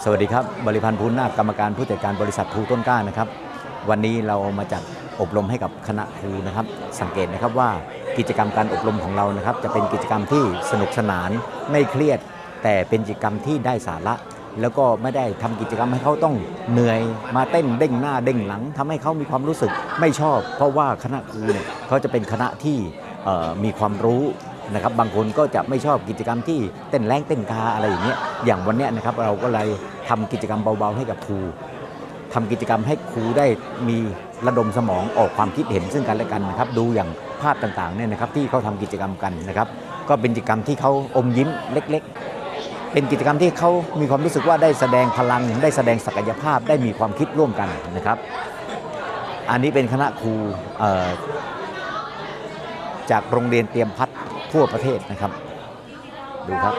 สวัสดีครับ บริพันธ์พูนนาคกรรมการผู้จัดการบริษัทภูต้นกล้านะครับ วันนี้เรามาจัดอบรมให้กับคณะครูนะครับ สังเกตนะครับว่ากิจกรรมการอบรมของเรานะครับ จะเป็นกิจกรรมที่สนุกสนานไม่เครียด แต่เป็นกิจกรรมที่ได้สาระ แล้วก็ไม่ได้ทำกิจกรรมให้เขาต้องเหนื่อยมาเต้นเด้งหน้าเด้งหลังทำให้เขามีความรู้สึกไม่ชอบ เพราะว่าคณะครูเนี่ยเขาจะเป็นคณะที่มีความรู้ นะครับบางคนก็จะไม่ชอบกิจกรรมที่เต้นแรงเต้นกาอะไรอย่างเงี้ยอย่างวันเนี้ยนะครับเราก็เลยทำกิจกรรมเบาๆให้กับครูทำกิจกรรมให้ครูได้มีระดมสมองออกความคิดเห็นซึ่งกันและกันนะครับดูอย่างภาพต่างๆเนี่ยนะครับที่เขาทำกิจกรรมกันนะครับ ก็เป็นกิจกรรมที่เขาอมยิ้มเล็ก ๆ เป็นกิจกรรมที่เขามีความรู้สึกว่าได้แสดงพลังได้แสดงศักยภาพได้มีความคิดร่วมกันนะครับ อันนี้เป็นคณะครูจากโรงเรียนเตรียมพัฒน์ ทั่วประเทศนะครับ ดูครับ